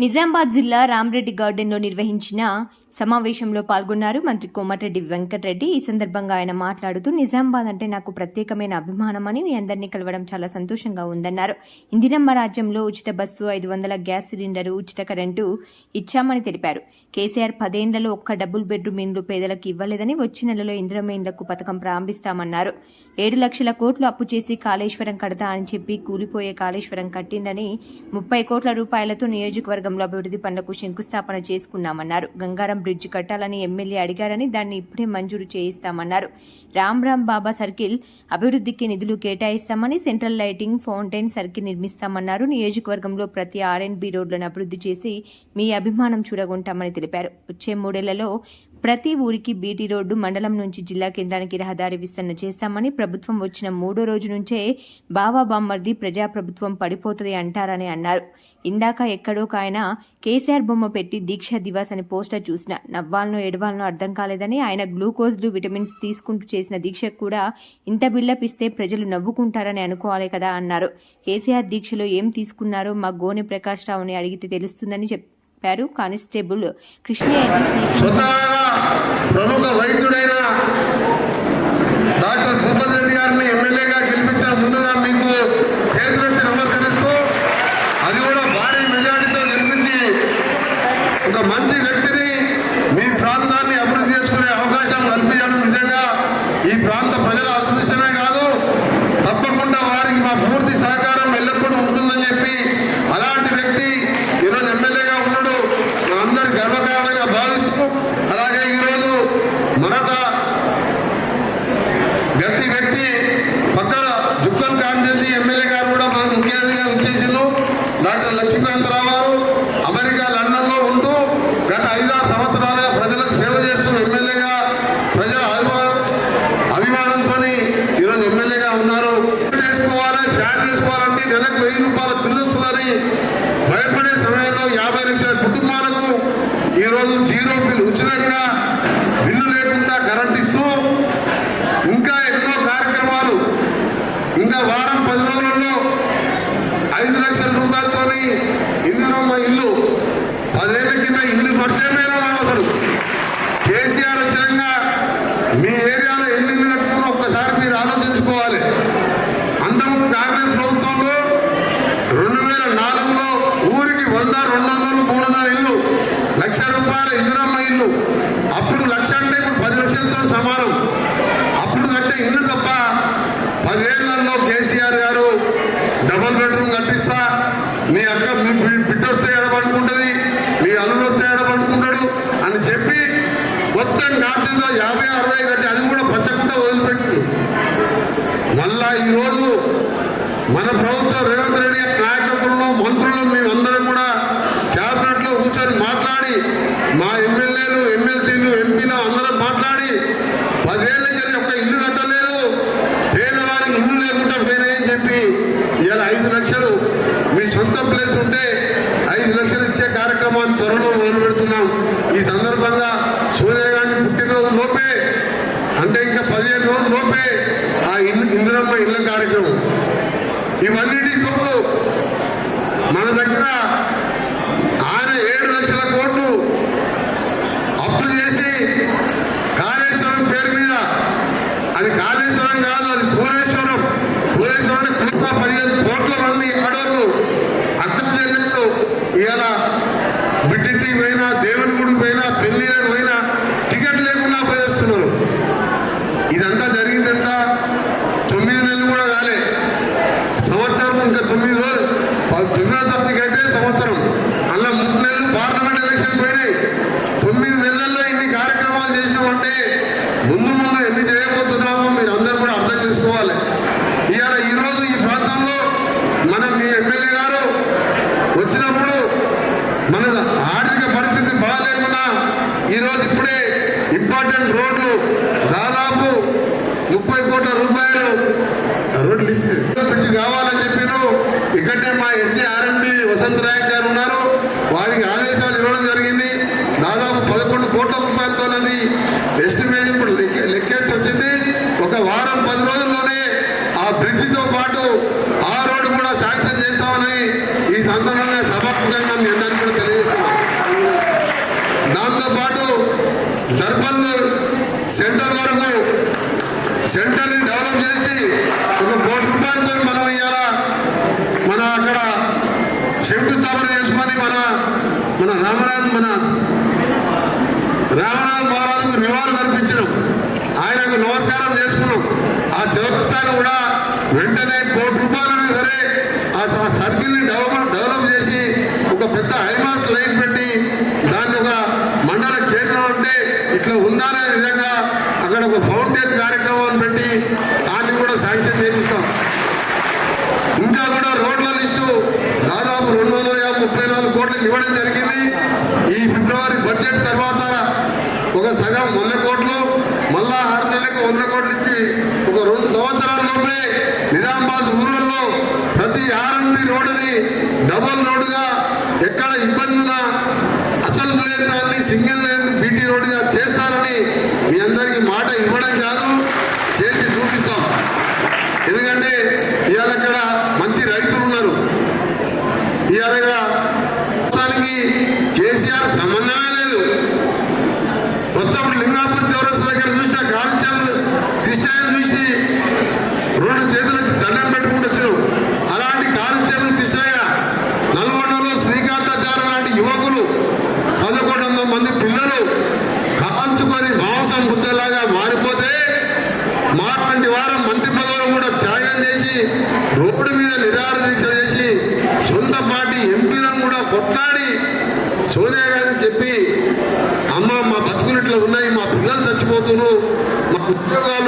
నిజామాబాద్ జిల్లా రామరెడ్డి గార్డెన్లో నిర్వహించిన సమావేశంలో పాల్గొన్నారు మంత్రి కోమటిరెడ్డి వెంకటరెడ్డి. ఈ సందర్భంగా ఆయన మాట్లాడుతూ నిజామాబాద్ అంటే నాకు ప్రత్యేకమైన అభిమానమని మీ అందరినీ కలవడం చాలా సంతోషంగా ఉందన్నారు. ఇందిరమ్మ రాజ్యంలో ఉచిత బస్సు ఐదు వందల గ్యాస్ సిలిండరు ఉచిత కరెంటు ఇచ్చామని తెలిపారు. కేసీఆర్ పదేండ్లలో ఒక్క డబుల్ బెడ్రూమ్ ఇండ్లు పేదలకు ఇవ్వలేదని వచ్చే నెలలో ఇందిరమ్మ ఇండ్లకు పథకం ప్రారంభిస్తామన్నారు. ఏడు లక్షల కోట్లు అప్పు చేసి కాళేశ్వరం కడతా అని చెప్పి కూలిపోయే కాళేశ్వరం కట్టిందని ముప్పై కోట్ల రూపాయలతో నియోజకవర్గంలో అభివృద్ధి పనులకు శంకుస్థాపన చేసుకున్నామన్నారు. గంగారం బ్రిడ్జ్ కట్టాలని ఎమ్మెల్యే అడిగారని దాన్ని ఇప్పుడే మంజూరు చేయిస్తామన్నారు. రామ్ రామ్ బాబా సర్కిల్ అభివృద్ధికి నిధులు కేటాయిస్తామని సెంట్రల్ లైటింగ్ ఫౌంటైన్ సర్కిల్ నిర్మిస్తామన్నారు. నియోజకవర్గంలో ప్రతి ఆర్ అండ్ బి రోడ్లను అభివృద్ధి చేసి మీ అభిమానం చూడగొంటామని తెలిపారు. వచ్చే మూడేళ్ళలో ప్రతి ఊరికి బీటీ రోడ్డు మండలం నుంచి జిల్లా కేంద్రానికి రహదారి విస్తరణ చేస్తామని ప్రభుత్వం వచ్చిన మూడో రోజు నుంచే బావా బామ్మర్ది ప్రజాప్రభుత్వం పడిపోతుంది అంటారని అన్నారు. ఇందాక ఎక్కడో ఆయన కేసీఆర్ బొమ్మ పెట్టి దీక్ష దివాస్ అని పోస్టర్ చూసిన. నవ్వాలనో ఎడవాలనో అర్థం కాలేదని ఆయన గ్లూకోజ్లు విటమిన్స్ తీసుకుంటూ చేసిన దీక్షకు కూడా ఇంత బిల్లపిస్తే ఇస్తే ప్రజలు నవ్వుకుంటారని అనుకోవాలి కదా అన్నారు. కేసీఆర్ దీక్షలో ఏం తీసుకున్నారో మా గోనె ప్రకాష్ రావుని అడిగితే తెలుస్తుందని చెప్పారు. కానిస్టేబుల్ కృష్ణ ప్రముఖ వైద్యుడైన డాక్టర్ భూపతి రెడ్డి గారిని ఎమ్మెల్యే ఈరోజు జీరో బిల్ ఉచితంగా బిల్లు లేకుండా కరెంట్ ఇస్తూ ఇంకా ఎన్నో కార్యక్రమాలు ఇంకా వారం పది రోజులలో ఐదు లక్షల రూపాయలతోని ఇందులో మా ఇల్లు పదేళ్ళ కింద ఇల్లు పరిచయమైన అసలు కేసీఆర్ వచ్చినంగా మీ ఏరియాలో ఎన్ని ఇల్లు కట్టుకున్నా ఒక్కసారి మీరు ఆలోచించుకోవాలి. అందరూ కాంగ్రెస్ ప్రభుత్వంలో రెండు వేల నాలుగులో ఊరికి వంద రెండు వందలు లక్ష ఇందిరమ్మ ఇల్లు. అప్పుడు లక్ష అంటే ఇప్పుడు పది లక్షలతో సమానం. అప్పుడు కట్టే ఇల్లు తప్ప పదేళ్ళలో కేసీఆర్ గారు డబుల్ బెడ్రూమ్ కట్టిస్తా మీ అక్క మీ బి- బిడ్డ వస్తే ఎడబడుకుంటుంది మీ అల్లుడు వస్తే ఎడబడుకుంటాడు అని చెప్పి మొత్తం బాధ్యత యాభై అరవై కట్టి అది కూడా పంచకుండా వదిలిపెట్టు మళ్ళా ఈరోజు మన ప్రభుత్వం రేవంత్ రెడ్డి గారి నాయకత్వంలో మంత్రులు మేమందరం కూడా క్యాబినెట్లో కూర్చొని మాట్లాడి మా ఎమ్మెల్యేలు ఎమ్మెల్సీలు ఎంపీలు అందరం మాట్లాడి పదేళ్ళకి ఒక ఇల్లు కట్టలేదు పేదవారికి ఇల్లు లేకుండా పోయినాయని చెప్పి ఇవాళ ఐదు లక్షలు మీ సొంత ప్లేస్ ఉంటే ఐదు లక్షలు ఇచ్చే కార్యక్రమాన్ని త్వరలో మొదలు పెడుతున్నాం ఈ సందర్భంగా సోనియా గాంధీ పుట్టినరోజు లోపే అంటే ఇంకా పదిహేను రోజుల లోపే ఆ ఇల్లు ఇందిరమ్మ ఇళ్ళ కార్యక్రమం ఇవన్నీ కొరకు మన దగ్గర ఆయన ఏడు లక్షల కోట్లు అప్పు చేసి కాళేశ్వరం పేరు మీద. అది కాళేశ్వరం కాదు అది పూరేశ్వరం. పూరేశ్వరం కృష్ణ పదిహేను కోట్ల మంది ఆడవాళ్ళు అర్థం చెల్లెళ్ళు ఇలా బిడ్డింటికి మన ఆర్థిక పరిస్థితి బాగాలేకున్నా ఈరోజు ఇప్పుడే ఇంపార్టెంట్ రోడ్లు దాదాపు ముప్పై కోట్ల రూపాయలు రోడ్లు ఇస్తే కావాలని చెప్పిన ఇక్కడే మా ఎస్సీ ఆర్ఎండి వసంత్ నాయక్ గారు ఉన్నారు వారికి ఆదేశాలు ఇవ్వడం జరిగింది దాదాపు పదకొండు కోట్ల రూపాయలతో అది ఎస్టిమేట్ ఇప్పుడు లెక్క లెక్కేసి వచ్చింది ఒక వారం పది రోజుల్లోనే ఆ బ్రిడ్జితో పాటు ఆ రోడ్డు కూడా శాంక్షన్ చేస్తామని ఈ సందర్భంగా సభాముఖంగా మీ అందరికీ కూడా తెలియజేస్తున్నాను ముస్తాబు మన మన రామరాజు మన రామనాథ్ మహారాజుకు నివాళులు అర్పించడం. ఆయనకు నమస్కారం చేసుకున్నాం. ఆ చౌరస్తాను కూడా వెంటనే కోటి రూపాయలైనా సరే ఆ సర్కిల్ని డెవలప్ డెవలప్ చేసి ఒక పెద్ద హైమా లైట్ పెట్టి దాన్ని ఒక మండల కేంద్రం అంటే ఇట్లా ఉందనే విధంగా అక్కడ ఒక ఫౌంటైన్ కార్యక్రమం పెట్టి దాన్ని కూడా శాంక్షన్ చేపిస్తాం ఇంకా కూడా రోడ్ల లిస్టు దాదాపు రెండు వందల యాభై ముప్పై నాలుగు కోట్లకు ఇవ్వడం జరిగింది. ఈ ఫిబ్రవరి బడ్జెట్ తర్వాత ఒక సగం వంద కోట్లు మళ్ళా ఆరు నెలలకు వంద కోట్లు ఇచ్చి ఒక రెండు సంవత్సరాల లోపే నిజామాబాద్ ఊర్లలో ప్రతి ఆర్ఎండి రోడ్డుని డబుల్ రోడ్డుగా కొట్లాడి సోనియా గారిని చెప్పి అమ్మ మా బతుకులు ఇట్లా ఉన్నాయి మా పిల్లలు చచ్చిపోతున్నారు మా ఉద్యోగాలు